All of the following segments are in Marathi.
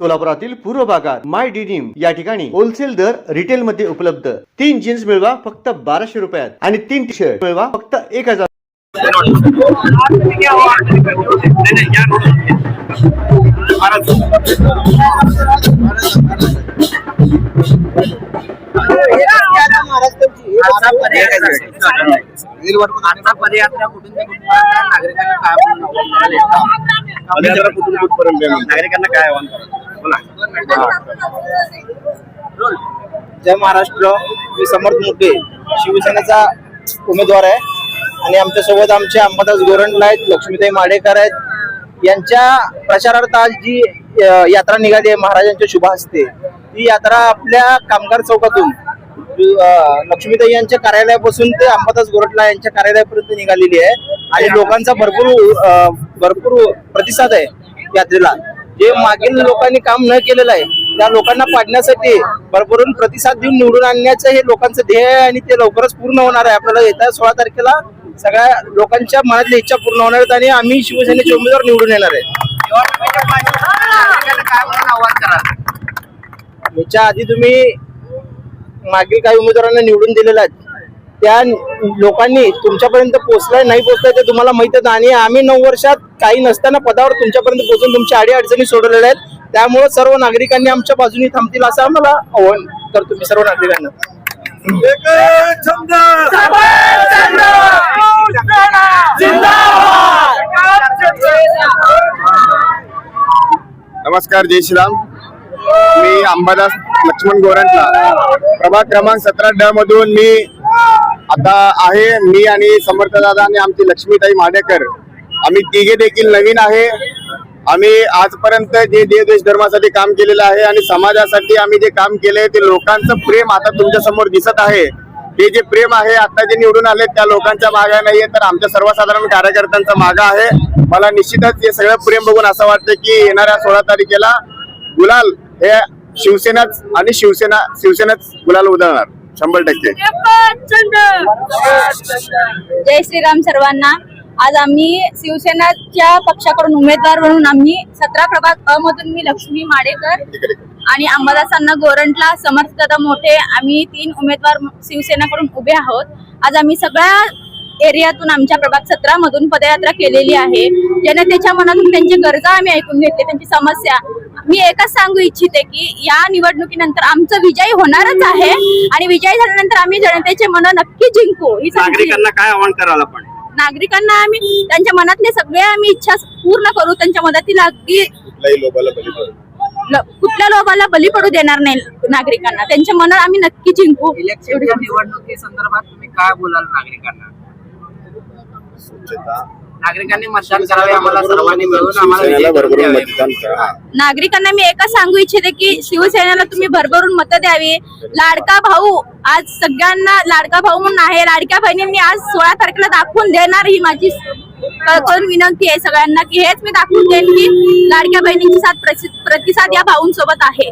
सोलापुरातील पूर्व भागात माय डिनिम या ठिकाणी होलसेल दर रिटेल मध्ये उपलब्ध. तीन जीन्स मिळवा फक्त बाराशे रुपयात आणि तीन टी शर्ट मिळवा फक्त एक हजार. पदयात्रा कुठून नागरिकांना काय नागरिकांना काय आव्हान हो जय महाराष्ट्र. मी समर्थ मोठे शिवसेनेचा उमेदवार आहे. आणि आमच्यासोबत आमचे अंबादास गोरंटला आहेत लक्ष्मीताई माडेकर आहेत. यांच्या प्रचारार्थ आज जी यात्रा निघाली आहे महाराजांच्या शुभ हस्ते ती यात्रा आपल्या कामगार चौकातून लक्ष्मीताई यांच्या कार्यालयापासून ते अंबादास गोरटला यांच्या कार्यालयापर्यंत निघालेली आहे. आणि लोकांचा भरपूर भरपूर प्रतिसाद आहे यात्रेला. जे मागील लोकांनी काम न केलेलं आहे त्या लोकांना पाडण्यासाठी भरभरून प्रतिसाद देऊन निवडून आणण्याचं हे लोकांचं ध्येय आहे आणि ते लवकरच पूर्ण होणार आहे. आपल्याला येत्या सोळा तारखेला सगळ्या लोकांच्या मनातली इच्छा पूर्ण होणार आहेत आणि आम्ही शिवसेनेचे उमेदवार निवडून येणार आहे. याच्या आधी तुम्ही मागील काही उमेदवारांना निवडून दिलेला आहे. त्या लोकांनी तुमच्यापर्यंत पोहोचलाय नाही पोहोचलाय ते तुम्हाला माहीत आहे. आणि आम्ही नऊ वर्षात काही नसताना पदावर तुमच्यापर्यंत पोहोचून तुमच्या अडी अडचणी सोडवलेल्या आहेत. त्यामुळे सर्व नागरिकांनी आमच्या बाजूनी थांबतील असं आम्हाला आव्हान करतो मी सर्व नागरिकांना. नमस्कार जय श्रीराम. मी अंबादास लक्ष्मण गोरंटला. प्रभाग क्रमांक सतरा ड मधून मी आता आहे मी आणि समर्थ दादा आणि आमची लक्ष्मीताई माडेकर. आम्ही तिघे देखील नवीन आहे. आम्ही आजपर्यंत जे देव देश धर्मासाठी काम केलेलं आहे आणि समाजासाठी आम्ही जे काम केले ते लोकांचं प्रेम आता तुमच्यासमोर दिसत आहे. हे जे प्रेम आहे आता जे निवडून आले त्या लोकांच्या मागे नाहीये तर आमच्या सर्वसाधारण कार्यकर्त्यांचा मागा आहे. मला निश्चितच हे सगळं प्रेम बघून असं वाटतं की येणाऱ्या सोळा तारखेला गुलाल हे शिवसेनाच आणि शिवसेना शिवसेनाच गुलाल उधळणार. शंभर टक्के. जय श्रीराम सर्वांना. आज आम्ही शिवसेनाच्या पक्षाकडून उमेदवार म्हणून आम्ही सतरा प्रभाग अ मधून मी लक्ष्मी माडेकर. आणि अंबादासांना गोरंटला समर्थ दादा मोठे आम्ही तीन उमेदवार शिवसेनाकडून उभे आहोत. आज आम्ही सगळ्या एरियातून आमच्या प्रभाग सतरा मधून पदयात्रा केलेली आहे. जनतेच्या मनातून त्यांची गरजा आम्ही ऐकून घेतली त्यांची समस्या. मी एकच सांगू इच्छिते की या निवडणुकीनंतर आमचं विजय होणारच आहे. आणि विजय झाल्यानंतर आम्ही जनतेचे मन नक्की जिंकू. ही नागरिकांना काय आव्हान कराल आपण? नागरिकांना आम्ही त्यांच्या मनातले सगळे आम्ही इच्छा पूर्ण करू. त्यांच्या मदतीला अगदी कुठल्या लोकांना बली पडू देणार नाही नागरिकांना. त्यांच्या मनात आम्ही नक्की जिंकू. निवडणुकी संदर्भात तुम्ही काय बोलाल नागरिकांना? नागरिकांनी मतदान करावे आम्हाला सर्वांनी मिळून आम्हाला शिवसेनेला विजयी करून भरभरून द्यावे. मतदान करा. नागरिकांना मी एकच सांगू इच्छिते की शिवसेनेला तुम्ही भरभरून मतं द्यावी. लाडका भाऊ आज सगळ्यांना लाडका भाऊ म्हणून आहे. लाडक्या बहिणी मी आज सोळा तारखेला दाखवून देणार ही माझी कळकळून विनंती आहे सगळ्यांना की हेच मी दाखवून देईन की लाडक्या बहिणींची साथ प्रसि- प्रतिसाद या भाऊंसोबत आहे.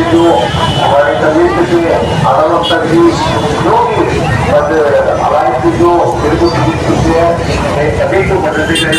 ಇದು ಕಲಿಯುತ್ತಕ್ಕೆ ಅದಾಗಿ ಹೋಗಿ ಮತ್ತೆ ಅಲಾಯಿಸಿದ್ದು ತಿರುಗುತ್ತಿದ್ದೆ ಕಲಿತು ಬದಲಿಗೆ